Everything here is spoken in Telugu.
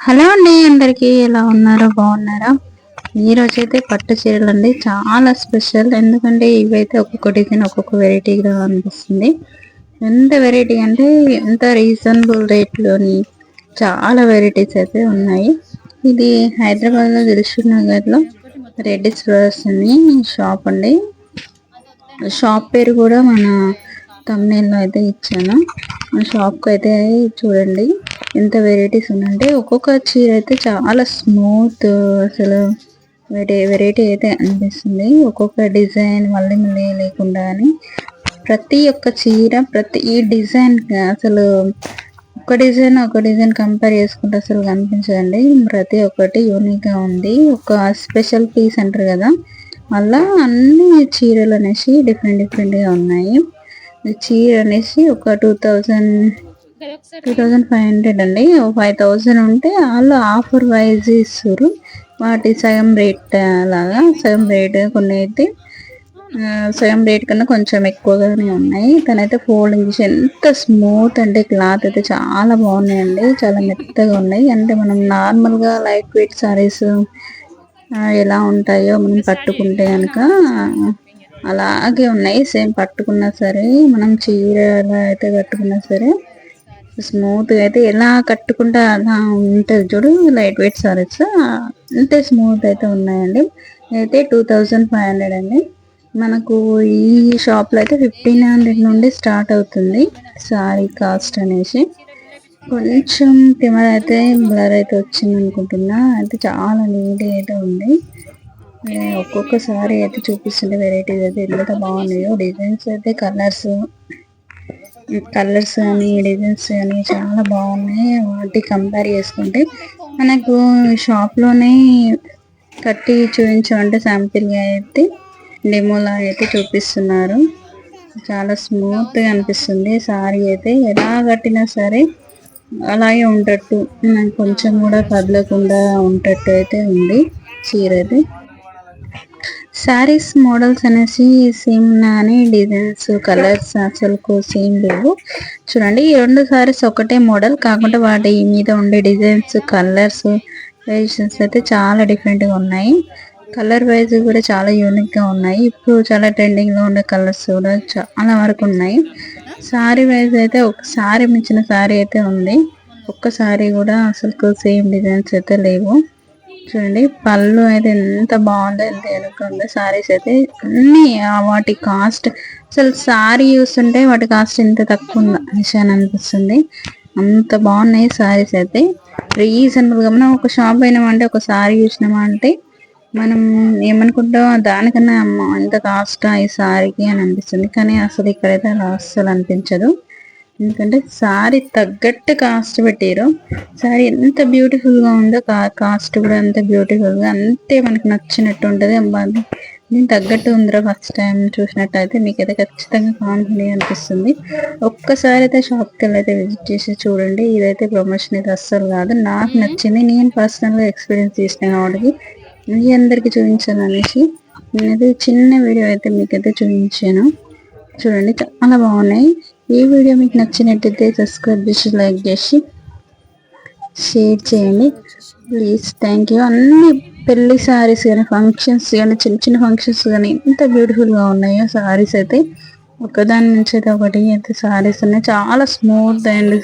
హలో అండి అందరికీ ఎలా ఉన్నారో? బాగున్నారా? ఈరోజు అయితే పట్టు చీరలు అండి చాలా స్పెషల్. ఎందుకంటే ఇవైతే ఒక్కొక్క డిజైన్ ఒక్కొక్క వెరైటీగా అనిపిస్తుంది. ఎంత వెరైటీ అంటే ఎంత రీజనబుల్ రేట్లోని చాలా వెరైటీస్ అయితే ఉన్నాయి. ఇది హైదరాబాద్లో దిల్షుక్ నగర్లో రెడ్డి స్టోర్స్ అని షాప్ అండి. షాప్ పేరు కూడా మన తమిళలో అయితే ఇచ్చాను. షాప్కి అయితే చూడండి. ఎంత వెరైటీస్ ఉన్నాయంటే ఒక్కొక్క చీర అయితే చాలా స్మూత్ అసలు వెరైటీ వెరైటీ అయితే అనిపిస్తుంది. ఒక్కొక్క డిజైన్ మళ్ళీ మళ్ళీ లేకుండా అని ప్రతి ఒక్క చీర ప్రతి ఈ డిజైన్ అసలు ఒక డిజైన్ ఒక డిజైన్ కంపేర్ చేసుకుంటే అసలు కనిపించదండి. ప్రతి ఒక్కటి యూనిక్గా ఉంది. ఒక స్పెషల్ పీస్ అంటారు కదా. మళ్ళీ అన్ని చీరలు అనేసి డిఫరెంట్ డిఫరెంట్గా ఉన్నాయి. చీర అనేసి ఒక two thousand two thousand five hundred అండి. ఫైవ్ థౌజండ్ ఉంటే వాళ్ళు ఆఫర్ వైజ్ ఇస్తారు. వాటి సగం రేట్ లాగా సగం రేట్ కొన్ని అయితే సగం రేట్ కన్నా కొంచెం ఎక్కువగానే ఉన్నాయి. తనైతే ఫోల్డింగ్ చేసి ఎంత స్మూత్ అంటే క్లాత్ అయితే చాలా బాగున్నాయండి. చాలా మెత్తగా ఉన్నాయి. అంటే మనం నార్మల్గా లైట్ వెయిట్ సారీస్ ఎలా ఉంటాయో మనం పట్టుకుంటే కనుక అలాగే ఉన్నాయి. సేమ్ పట్టుకున్నా సరే మనం చీర ఎలా అయితే కట్టుకున్నా సరే స్మూత్గా అయితే ఎలా కట్టుకుంటే అలా ఉంటుంది చూడు లైట్ వెయిట్ సారీస్ అంతే స్మూత్ అయితే ఉన్నాయండి. అయితే టూ థౌజండ్ ఫైవ్ హండ్రెడ్ అండి. మనకు ఈ షాప్లో అయితే ఫిఫ్టీన్ హండ్రెడ్ నుండి స్టార్ట్ అవుతుంది సారీ కాస్ట్ అనేసి. కొంచెం కెమెరా అయితే బ్లర్ అయితే వచ్చింది అనుకుంటున్నా అయితే చాలా నీట్గా అయితే ఉంది. ఒక్కొక్క సారీ అయితే చూపిస్తుంటే వెరైటీస్ అయితే ఎంత బాగున్నాయో. డిజైన్స్ అయితే కలర్స్ కలర్స్ కానీ డిజైన్స్ కానీ చాలా బాగున్నాయి. వాటి కంపేర్ చేసుకుంటే మనకు షాప్లోనే కట్టి చూపించమంటే శాంపిల్గా అయితే డెమోలా అయితే చూపిస్తున్నారు. చాలా స్మూత్గా అనిపిస్తుంది. సారీ అయితే ఎలా కట్టినా సరే అలాగే ఉండట్టు కొంచెం కూడా కదలకుండా ఉండేటట్టు అయితే ఉంది చీర అయితే. శారీస్ మోడల్స్ అనేసి సేమ్ ఉన్నాయని డిజైన్స్ కలర్స్ అసలు సేమ్ లేవు. చూడండి ఈ రెండు సారీస్ ఒకటే మోడల్ కాకుండా వాటి మీద ఉండే డిజైన్స్ కలర్స్ వేరియేషన్స్ అయితే చాలా డిఫరెంట్గా ఉన్నాయి. కలర్ వైజ్ కూడా చాలా యూనిక్గా ఉన్నాయి. ఇప్పుడు చాలా ట్రెండింగ్లో ఉండే కలర్స్ కూడా చాలా వరకు ఉన్నాయి. సారీ వైజ్ అయితే ఒక శారీ మించిన సారీ అయితే ఉంది. ఒక్క సారీ కూడా అసలు సేమ్ డిజైన్స్ అయితే లేవు. చూడండి పళ్ళు అయితే ఎంత బాగుందో ఎంత ఎనుకుందో సారీస్ అయితే అన్ని వాటి కాస్ట్ అసలు సారీ చూస్తుంటే వాటి కాస్ట్ ఎంత తక్కువ ఉందా? విషయాన్ని అనిపిస్తుంది. అంత బాగున్నాయి సారీస్ అయితే. రీజనబుల్గా మనం ఒక షాప్ అయినామంటే ఒక సారీ చూసినామా అంటే మనం ఏమనుకుంటాం దానికన్నా అమ్మ ఎంత కాస్ట్ ఈ సారీకి అని అనిపిస్తుంది. కానీ అసలు ఇక్కడైతే అలా అస్సలు అనిపించదు. ఎందుకంటే సారీ తగ్గట్టు కాస్ట్ పెట్టారు సారీ ఎంత బ్యూటిఫుల్గా ఉందో కాస్ట్ కూడా అంత బ్యూటిఫుల్గా అంతే మనకు నచ్చినట్టు ఉంటుంది. అబ్బాది నేను తగ్గట్టు ఉందిరా ఫస్ట్ టైం చూసినట్టయితే మీకైతే ఖచ్చితంగా కావాలి అనిపిస్తుంది. ఒక్కసారి అయితే షాప్కి వెళ్ళి అయితే విజిట్ చేసి చూడండి. ఇదైతే ప్రమోషన్ అయితే అస్సలు కాదు. నాకు నచ్చింది. నేను పర్సనల్గా ఎక్స్పీరియన్స్ చేసిన వాడికి మీ అందరికీ చూపించాను అనేసి నేనైతే చిన్న వీడియో అయితే మీకైతే చూపించాను. చూడండి చాలా బాగున్నాయి. ఈ వీడియో మీకు నచ్చినట్టయితే సబ్స్క్రైబ్ చేసి లైక్ చేసి షేర్ చేయండి. ప్లీజ్ థ్యాంక్ యూ అన్ని పెళ్ళి సారీస్ కానీ ఫంక్షన్స్ కానీ చిన్న చిన్న ఫంక్షన్స్ కానీ ఎంత బ్యూటిఫుల్గా ఉన్నాయో సారీస్ అయితే ఒకదాని నుంచి అయితే ఒకటి అయితే సారీస్ ఉన్నాయి చాలా స్మూత్ అండ్